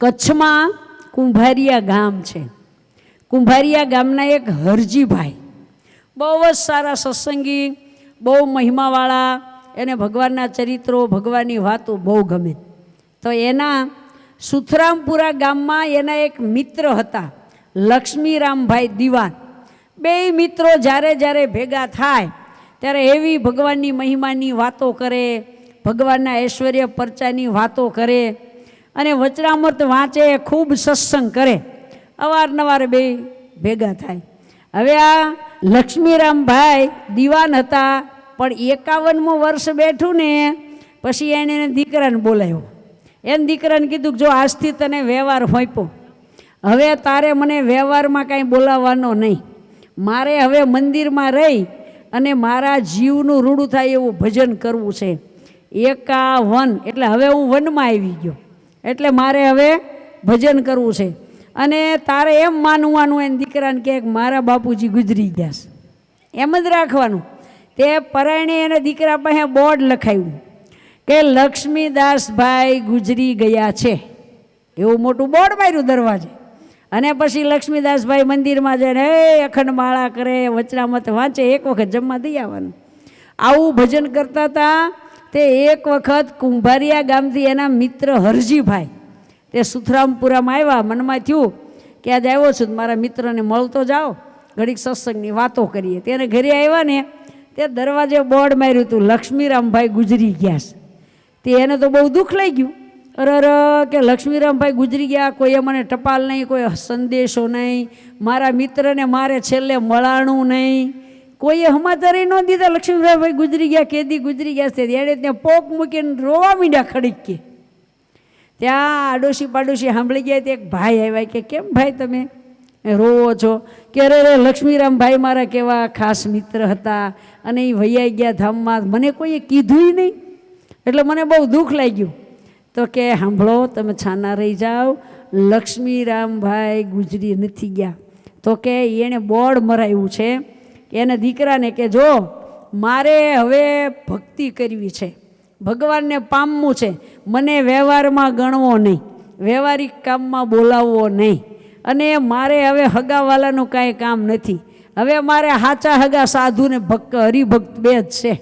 કચ્છમાં કુંભારિયા ગામ છે. કુંભારિયા ગામના એક હરજીભાઈ. બહુ જ સારા સત્સંગી, બહુ મહિમાવાળા, એને ભગવાનના ચરિત્રો, ભગવાનની વાતો બહુ ગમે. તો એના સુથરામપુરા ગામમાં એના એક મિત્ર હતા, લક્ષ્મીરામભાઈ દિવાન. બે મિત્રો જ્યારે જ્યારે ભેગા થાય, ત્યારે એવી ભગવાનની મહિમાની વાતો કરે, ભગવાનના ઐશ્વર્ય પરચાની વાતો કરે અને વચરામૃત વાંચે, ખૂબ સત્સંગ કરે. અવારનવાર બે ભેગા થાય. હવે આ લક્ષ્મીરામભાઈ દીવાન હતા, પણ એકાવનમું વર્ષ બેઠું ને, પછી એને દીકરાને બોલાવ્યો એને દીકરાને કીધું જો આજથી તને વ્યવહાર હોંપો હવે તારે મને વ્યવહારમાં કાંઈ બોલાવવાનો નહીં. મારે હવે મંદિરમાં રહી અને મારા જીવનું રૂડું થાય એવું ભજન કરવું છે. એકાવન, એટલે હવે હું વનમાં આવી ગયો. એટલે મારે હવે ભજન કરવું છે. અને તારે એમ માનવાનું એને દીકરાને કે મારા બાપુજી ગુજરી ગયા છે. એમ જ રાખવાનું. તે પરાયણે એને દીકરા પાસે બોર્ડ લખાયું કે લક્ષ્મીદાસભાઈ ગુજરી ગયા છે. એવું મોટું બોર્ડ માર્યું દરવાજે. અને પછી લક્ષ્મીદાસભાઈ મંદિરમાં જઈને, હે, અખંડ માળા કરે, વચનામત વાંચે, એક વખત જમવા દઈ આવવાનું. આવું ભજન કરતા હતા તે એક વખત કુંભારિયા ગામથી એના મિત્ર હરજીભાઈ, તે સુથરામપુરામાં આવ્યા, મનમાં થયું કે આજે આવ્યો છું તો મારા મિત્રને મળતો જાઓ, ઘડીક સત્સંગની વાતો કરીએ. તેને ઘરે આવ્યા ને, તે દરવાજે બોર્ડ માર્યું હતું, લક્ષ્મીરામભાઈ ગુજરી ગયા છે. તે એને તો બહુ દુઃખ લઈ ગયું. અરે અરે, કે લક્ષ્મીરામભાઈ ગુજરી ગયા કોઈએ મને ટપાલ નહીં, કોઈ સંદેશો નહીં, મારા મિત્રને મારે છેલ્લે મળાણું નહીં. કોઈએ સમાચાર ન દીધા, લક્ષ્મીભાઈ ગુજરી ગયા, કેદી ગુજરી ગયા છે. એણે ત્યાં પોક મૂકીને રોવા મીંડ્યા ખડીક કે ત્યાં આડોશી પાડોશી સાંભળી ગયા તે એક ભાઈ આવ્યા કે, કેમ ભાઈ તમે? રોવો છો? કે, અરે રે લક્ષ્મીરામભાઈ મારા કેવા ખાસ મિત્ર હતા અને એ વૈયાઈ ગયા ધામમાં. મને કોઈએ કીધું નહીં. એટલે મને બહુ દુઃખ લાગ્યું. તો કે સાંભળો તમે છાના રહી જાઓ. લક્ષ્મીરામભાઈ ગુજરી નથી ગયા. તો કે, એણે બોર્ડ મરાયું છે. એને દીકરાને કે, જો, મારે હવે ભક્તિ કરવી છે. ભગવાનને પામવું છે. મને વ્યવહારમાં ગણવો નહીં. વ્યવહારિક કામમાં બોલાવવો નહીં. અને મારે હવે હગાવાલાનું કાંઈ કામ નથી. હવે મારે હાચા હગા સાધુ ને ભક્ત, હરિભક્ત બે જ છે.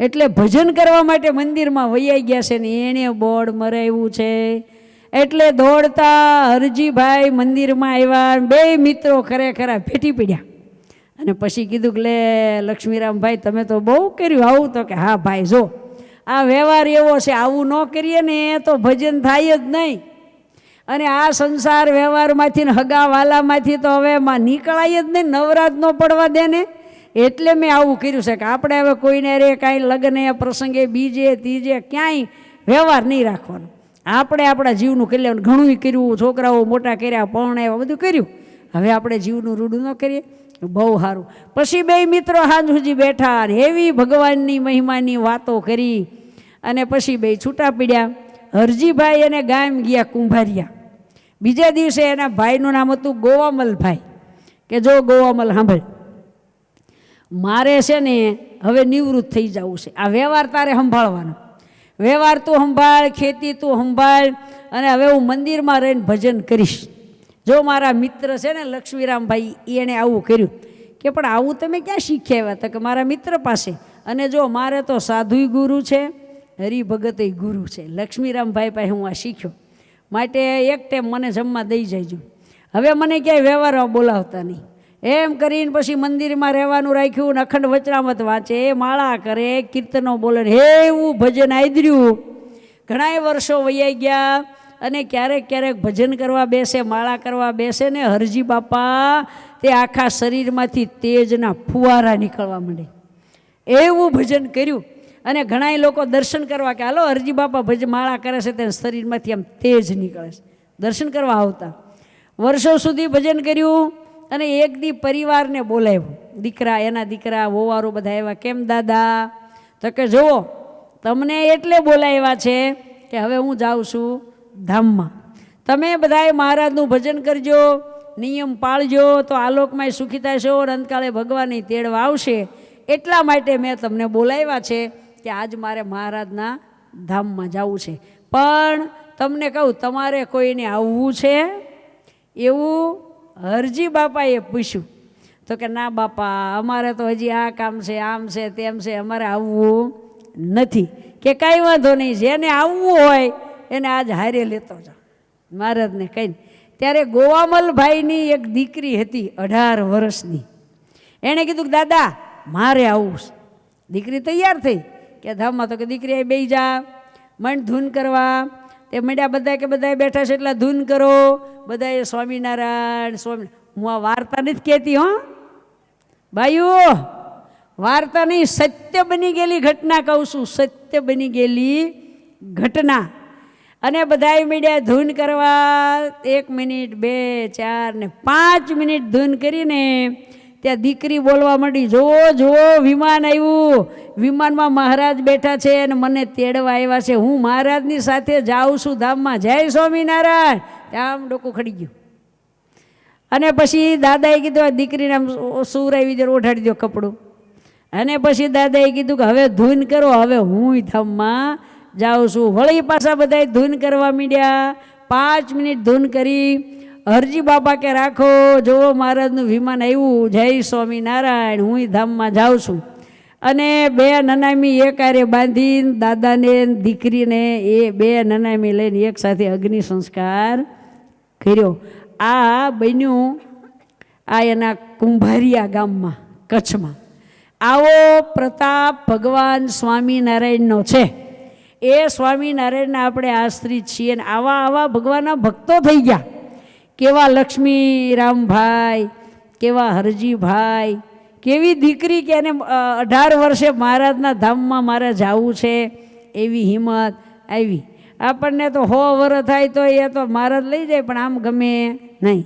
એટલે ભજન કરવા માટે મંદિરમાં વૈયાઈ ગયા છે ને એણે બોર્ડ મરાવ્યું છે. એટલે દોડતા હરજીભાઈ મંદિરમાં આવ્યા બે મિત્રો ખરેખર ભેટી પડ્યા. અને પછી કીધું કે લે લક્ષ્મીરામભાઈ, તમે તો બહુ કર્યું. આવું તો કે, હા ભાઈ, જો, આ વ્યવહાર એવો છે, આવું ન કરીએ ને તો ભજન થાય જ નહીં. અને આ સંસાર વ્યવહારમાંથી ને હગાવાલામાંથી તો હવે એમાં નીકળાય જ નહીં, નવરાત ન પડવા દે ને. એટલે મેં આવું કર્યું છે કે આપણે હવે કોઈને રે કાંઈ લગ્ન પ્રસંગે, બીજે, ત્રીજે ક્યાંય વ્યવહાર નહીં રાખવાનો. આપણે આપણા જીવનું કલ્યાણ ઘણું કર્યું, છોકરાઓ મોટા કર્યા, પણ એવા બધું કર્યું. હવે આપણે જીવનું રૂડું ન કરીએ? બહુ સારું. પછી બે મિત્રો હાંજ સુધી બેઠા અને એવી ભગવાનની મહિમાની વાતો કરી અને પછી બે છૂટા પીડ્યા. હરજીભાઈ એને ગામ ગયા કુંભારિયા. બીજા દિવસે એના ભાઈનું નામ હતું ગોવામલભાઈ. કે જો ગોવામલ સાંભળ. મારે છે ને હવે નિવૃત્ત થઈ જવું છે. આ વ્યવહાર તારે સંભાળવાનો. વ્યવહાર તું સંભાળ, ખેતી તું સંભાળ અને હવે હું મંદિરમાં રહીને ભજન કરીશ. જો મારા મિત્ર છે ને લક્ષ્મીરામભાઈ એણે આવું કર્યું કે પણ આવું તમે ક્યાં શીખ્યા? આવ્યા તો કે મારા મિત્ર પાસે. અને જો મારે તો સાધુય ગુરુ છે, હરિભગતય ગુરુ છે. લક્ષ્મીરામભાઈ પાસે હું આ શીખ્યો. માટે એક ટાઈમ મને જમવા દઈ જજો હવે મને ક્યાંય વ્યવહારમાં બોલાવતા નહીં. એમ કરીને પછી મંદિરમાં રહેવાનું રાખ્યું ને અખંડ વચરામત વાંચે માળા કરે, કીર્તનો બોલે એવું ભજન આદર્યું ઘણાય વર્ષો વૈયા ગયા અને ક્યારેક ક્યારેક ભજન કરવા બેસે, માળા કરવા બેસે ને હરજી બાપા, તે આખા શરીરમાંથી તેજના ફુવારા નીકળવા માંડે. એવું ભજન કર્યું. અને ઘણાય લોકો દર્શન કરવા કે, હાલો હરજી બાપા, ભજ માળા કરે છે તે શરીરમાંથી આમ તેજ નીકળે છે. દર્શન કરવા આવતા. વર્ષો સુધી ભજન કર્યું અને એક દી પરિવારને બોલાવ્યો. દીકરા, એના દીકરા, વોવારો બધા આવ્યા. કેમ દાદા? તો કે, જુઓ, તમને એટલે બોલાવ્યા છે કે હવે હું જાઉં છું. ધામમાં. તમે બધાએ મહારાજનું ભજન કરજો, નિયમ પાળજો, તો આલોકમાં સુખી થશો અંતકાળે ભગવાનની તેડવા આવશે. એટલા માટે મેં તમને બોલાવ્યા છે કે આજ મારે મહારાજના ધામમાં જવું છે. પણ તમને કહું, તમારે કોઈને આવવું છે? એવું હરજી બાપાએ પૂછ્યું. તો કે, ના બાપા, અમારે તો હજી આ કામ છે, આમ છે, તેમ છે, અમારે આવવું નથી. કે કાંઈ વાંધો નહીં, જેને આવવું હોય એને આજ હારે લેતો જાઓ મહારાજને કહીને, ત્યારે ગોવામલભાઈની એક દીકરી હતી અઢાર વર્ષની. એણે કીધું કે, દાદા, મારે આવું દીકરી તૈયાર થઈ. કે ધામમાં તો કે દીકરી આ બેસી જા મન ધૂન કરવા. તે મંડ્યા બધા કે બધા બેઠા છે એટલે ધૂન કરો. બધાએ સ્વામિનારાયણ, સ્વામી, હું આ વાર્તા નથી કહેતી, હો. ભાઈઓ, વાર્તાની સત્ય બની ગયેલી ઘટના કહું છું. સત્ય બની ગયેલી ઘટના. અને બધાય મીડિયા ધૂન કરવા એક મિનિટ, બે, ચાર ને પાંચ મિનિટ ધૂન કરીને ત્યાં દીકરી બોલવા માંડી, જો જો, વિમાન આવ્યું. વિમાનમાં મહારાજ બેઠા છે અને મને તેડવા આવ્યા છે. હું મહારાજની સાથે જાઉં છું ધામમાં. જય સ્વામિનારાયણ. આમ ડોકું ખડી ગયું. અને પછી દાદાએ કીધું, આ દીકરીને આમ સુવરાવી દો ઓઢાડી દો કપડું. અને પછી દાદાએ કીધું કે, હવે ધૂન કરો, હવે હું ધામમાં જાઉં છું. વળી પાછા બધાએ ધૂન કરવા માંડ્યા. પાંચ મિનિટ ધૂન કરી. હરજી બાપા કે રાખો. જો મહારાજનું વિમાન આવ્યું. જય સ્વામિનારાયણ. હું ધામમાં જાઉં છું. અને બે નનામી એક આરે બાંધીને, દાદાને દીકરીને એ બે નનામી લઈને એક સાથે અગ્નિ સંસ્કાર કર્યો. આ બન્યું આ એના કુંભારિયા ગામમાં, કચ્છમાં. આવો પ્રતાપ ભગવાન સ્વામિનારાયણનો છે. એ સ્વામિનારાયણના આપણે આશ્રિત છીએ અને આવા આવા ભગવાનના ભક્તો થઈ ગયા. કેવા લક્ષ્મી રામભાઈ કેવા હરજીભાઈ, કેવી દીકરી કે એને અઢાર વર્ષે મહારાજના ધામમાં મારે જવું છે, એવી હિંમત આવી. આપણને તો હો વર થાય તો એ તો મહારાજ લઈ જાય, પણ આમ ગમે નહીં.